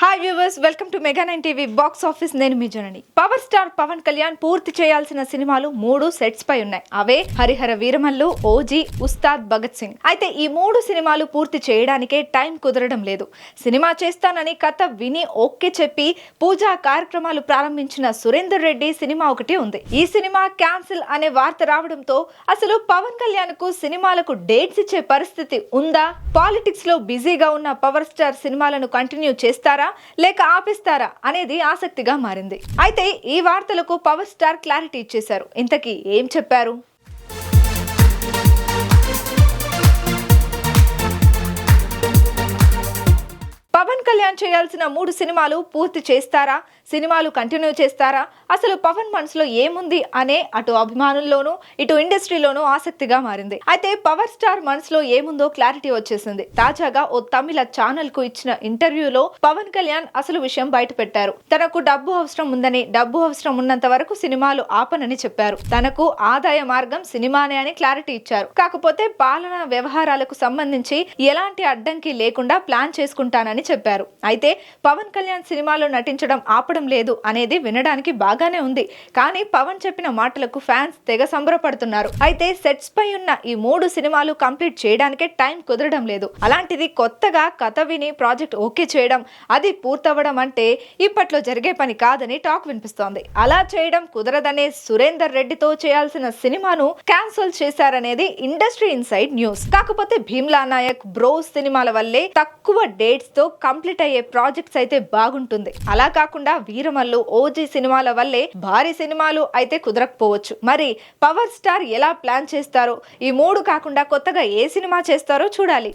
Hi viewers welcome to mega nine TV box office నేను మీ Janani. Power star Pawan Kalyan పూర్తి చేయాల్సిన సినిమాలు మూడు సెట్స్ పై ఉన్నాయి. అవే హరిహర వీరమల్లు ఓజీ ఉస్తాద్ భగత్ సింగ్. అయితే ఈ మూడు సినిమాలు పూర్తి చేయడానికే టైం కుదరడం లేదు. సినిమా చేస్తానని కథ విని ఓకే చెప్పి పూజా కార్యక్రమాలు ప్రారంభించిన సురేందర్ రెడ్డి సినిమా ఒకటి ఉంది. ఈ సినిమా క్యాన్సిల్ అనే వార్త రావడంతో అసలు పవన్ కళ్యాణ్కు సినిమాలకు డేట్స్ ఇచ్చే పరిస్థితి ఉందా? పాలిటిక్స్లో బిజీగా ఉన్న పవర్ స్టార్ సినిమాలను కంటిన్యూ చేస్తారా? లేక ఆపిస్తారా అనేది ఆసక్తిగా మారింది. అయితే ఈ వార్తలకు పవర్ స్టార్ క్లారిటీ ఇచ్చేశారు. ఇంతకీ ఏం చెప్పారు? కళ్యాణ్ చేయాల్సిన మూడు సినిమాలు పూర్తి చేస్తారా? సినిమాలు కంటిన్యూ చేస్తారా? అసలు పవన్ మనసులో ఏముంది అనే అటు అభిమానుల్లోనూ ఇటు ఇండస్ట్రీలోనూ ఆసక్తిగా మారింది. అయితే పవర్ స్టార్ మనసులో ఏముందో క్లారిటీ వచ్చేసింది. తాజాగా ఓ తమిళ ఛానల్కు ఇచ్చిన ఇంటర్వ్యూలో పవన్ కళ్యాణ్ అసలు విషయం బయట పెట్టారు తనకు డబ్బు అవసరం ఉందని డబ్బు అవసరం ఉన్నంత వరకు సినిమాలు ఆపనని చెప్పారు. తనకు ఆదాయ మార్గం సినిమానే అని క్లారిటీ ఇచ్చారు. కాకపోతే పాలనా వ్యవహారాలకు సంబంధించి ఎలాంటి అడ్డంకి లేకుండా ప్లాన్ చేసుకుంటానని చెప్పారు. అయితే పవన్ కళ్యాణ్ సినిమాలో నటించడం ఆపడం లేదు అనేది వినడానికి బాగానే ఉంది. కానీ పవన్ చెప్పిన మాటలకు ఫ్యాన్స్ తెగ సంబరపడుతున్నారు. అయితే సెట్స్ పై ఉన్న ఈ మూడు సినిమాలు కంప్లీట్ చేయడానికే టైం కుదరడం లేదు. అలాంటిది కొత్తగా కథ విని ప్రాజెక్ట్ ఓకే చేయడం అది పూర్తవ్వడం అంటే ఇప్పట్లో జరిగే పని కాదని టాక్ వినిపిస్తోంది. అలా చేయడం కుదరదనే సురేందర్ రెడ్డితో చేయాల్సిన సినిమాను క్యాన్సిల్ చేశారనేది ఇండస్ట్రీ ఇన్సైడ్ న్యూస్. కాకపోతే భీమ్లా నాయక్ బ్రోస్ సినిమాల వల్లే తక్కువ డేట్స్తో కంప్లీట్ అయ్యే ప్రాజెక్ట్స్ అయితే బాగుంటుంది. అలా కాకుండా వీరమల్లు ఓజీ సినిమాల వల్లే భారీ సినిమాలు అయితే కుదరకపోవచ్చు. మరి పవర్ స్టార్ ఎలా ప్లాన్ చేస్తారో ఈ మూడు కాకుండా కొత్తగా ఏ సినిమా చేస్తారో చూడాలి.